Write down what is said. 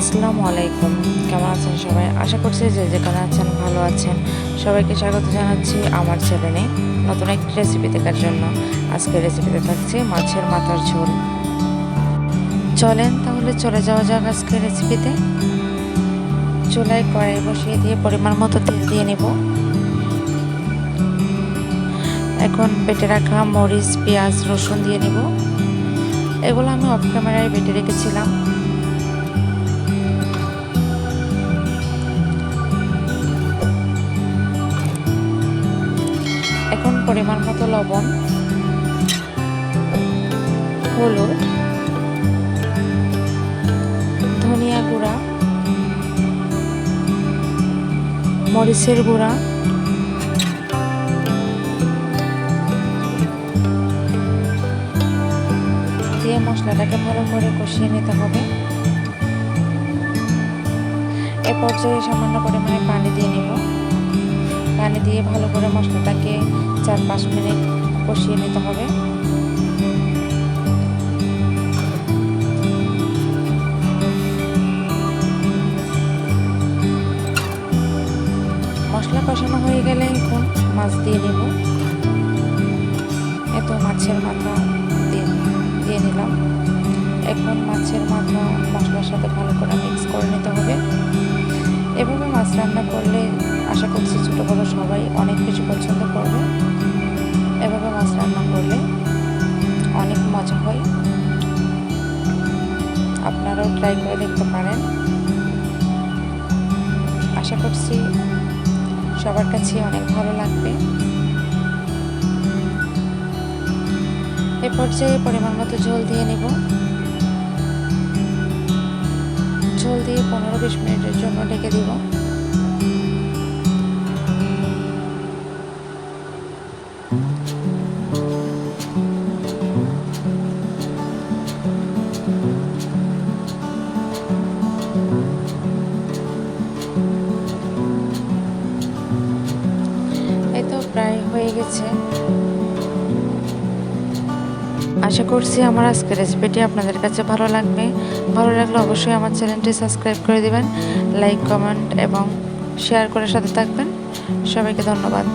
আসসালামু আলাইকুম। কেমন আছেন সবাই? আশা করছি যে যেখানে আছেন ভালো আছেন। সবাইকে স্বাগত জানাচ্ছি আমার চ্যানেলে নতুন একটি রেসিপি দেখার জন্য। আজকের রেসিপিতে থাকছে মাছের মাথার ঝোল। চলেন তাহলে চলে যাওয়া যাক আজকের রেসিপিতে চুলায় কড়াই বসিয়ে দিয়ে পরিমাণ মতো তেল দিয়ে নেব। এখন বেটে রাখা মরিচ, পেঁয়াজ, রসুন দিয়ে নেব। এগুলো আমি অফ ক্যামেরায় বেটে রেখেছিলাম। পরিমাণ মতো লবণ, হলুদ, ধনিয়া গুঁড়া, মরিচের গুঁড়া, দিয়ে মশলাটাকে ভালো করে কষিয়ে নিতে হবে। এ পর্যায়ে সামান্য পরিমাণে পানি দিয়ে নেব। পানি দিয়ে ভালো করে মশলাটাকে চার পাঁচ মিনিট কষিয়ে নিতে হবে। মশলা কষানো হয়ে গেলে এখন মাছ দিয়ে নেব এত মাছের মাথা দিয়ে দিয়ে নিলাম। এখন মাছের মাথা মশলার সাথে ভালো করে মিক্স করে নিতে আশা করছি ছোটো বড়ো সবাই অনেক কিছু পছন্দ করবে। এভাবে মাছ রান্না করলে অনেক মজা হয়। আপনারাও ট্রাই করে দেখতে পারেন। আশা করছি সবার কাছে অনেক ভালো লাগবে। এ পর্যায়ে পরিমাণ মতো ঝোল দিয়ে নেব। ঝোল দিয়ে পনেরো বিশ মিনিটের জন্য ঢেকে দিব। প্রায় হয়ে গেছে। আশা করছি আমার আজকের রেসিপিটি আপনাদের কাছে ভালো লাগবে। ভালো লাগলে অবশ্যই আমার চ্যানেলটি সাবস্ক্রাইব করে দেবেন লাইক কমেন্ট এবং শেয়ার করে সাথে থাকবেন। সবাইকে ধন্যবাদ।